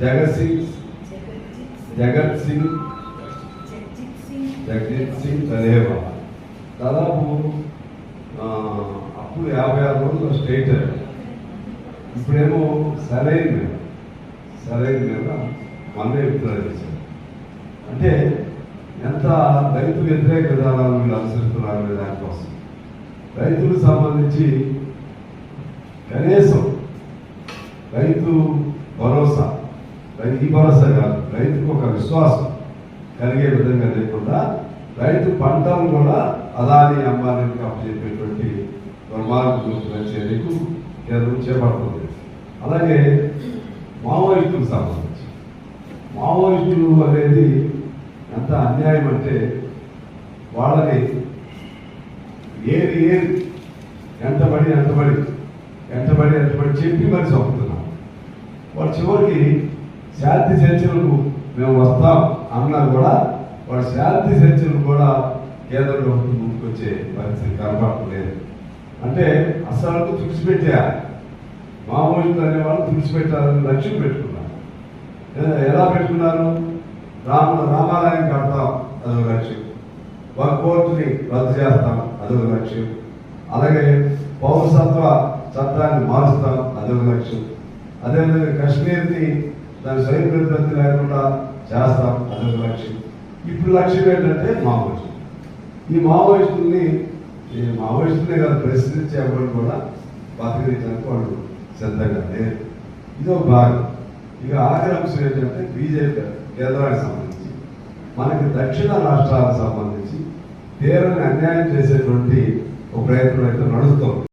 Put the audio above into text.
జగత్ సింగ్. జగత్ సింగ్. జగజిత్ సింగ్ చదివేవా దాదాపు అప్పుడు యాభై ఆరు రోజులు స్టేట్ ఇప్పుడేమో సరైన మీద సరైన మీద మళ్ళీ విత్డ్రా చేశారు అంటే ఎంత రైతు వ్యతిరేక విధానాలు మీరు అనుసరిస్తున్నారు అనే దానికోసం. రైతులకు సంబంధించి కనీసం రైతు భరోసా రైతు భరోసా కాదు. రైతుకు ఒక విశ్వాసం కలిగే విధంగా లేకుండా రైతు పంటను కూడా అదాని అంబానీకి అప్పచెప్పేటువంటి దుర్మార్గ చర్యకు కేంద్రం చేపడుతుంది. అలాగే మావోయిస్టులకు సంబంధించి. మావోయిస్టులు అనేది ఎంత అన్యాయం అంటే వాళ్ళని ఏది ఏది ఎంతబడి ఎంతబడి ఎంతబడి ఎంతబడి చెప్పి మరి చంపుతున్నాం వాళ్ళు చివరికి శాంతి చర్చలకు మేము వస్తాం అన్నా కూడా వాళ్ళ శాంతి చర్చలు కూడా కేంద్ర ప్రభుత్వం ముందుకొచ్చే పరిస్థితి కనపడలేదు అంటే అసలు తుడిచిపెట్టేయాలి మామూలు అనేవాళ్ళు తుడిచిపెట్టాలని లక్ష్యం పెట్టుకున్నారు. ఎలా పెట్టుకున్నారు? రామ రామాలయం కడతాం అదొక లక్ష్యం. ఒక కోర్టుని రద్దు చేస్తాం అదొక లక్ష్యం. అలాగే పౌరసత్వ చట్టాన్ని మారుస్తాం అదొక లక్ష్యం. అదేవిధంగా కశ్మీర్ని దాని స్వయం ప్రతిపత్తి లేకుండా చేస్తాం అదొక లక్ష్యం. ఇప్పుడు లక్ష్యం ఏంటంటే మావోయిస్టులు ఈ మావోయిస్టుల్ని ఈ మావోయిస్టులే కాదు ప్రశ్నించే ఎవరు కూడా బతికరించడానికి వాళ్ళు సిద్ధంగా లేరు ఇది ఒక భాగం. ఇక ఆఖరి అంశం ఏంటంటే బీజేపీ కేంద్రానికి సంబంధించి మనకి దక్షిణ రాష్ట్రాలకు సంబంధించి తీవ్రని అన్యాయం చేసేటువంటి ఒక ప్రయత్నం అయితే నడుస్తుంది.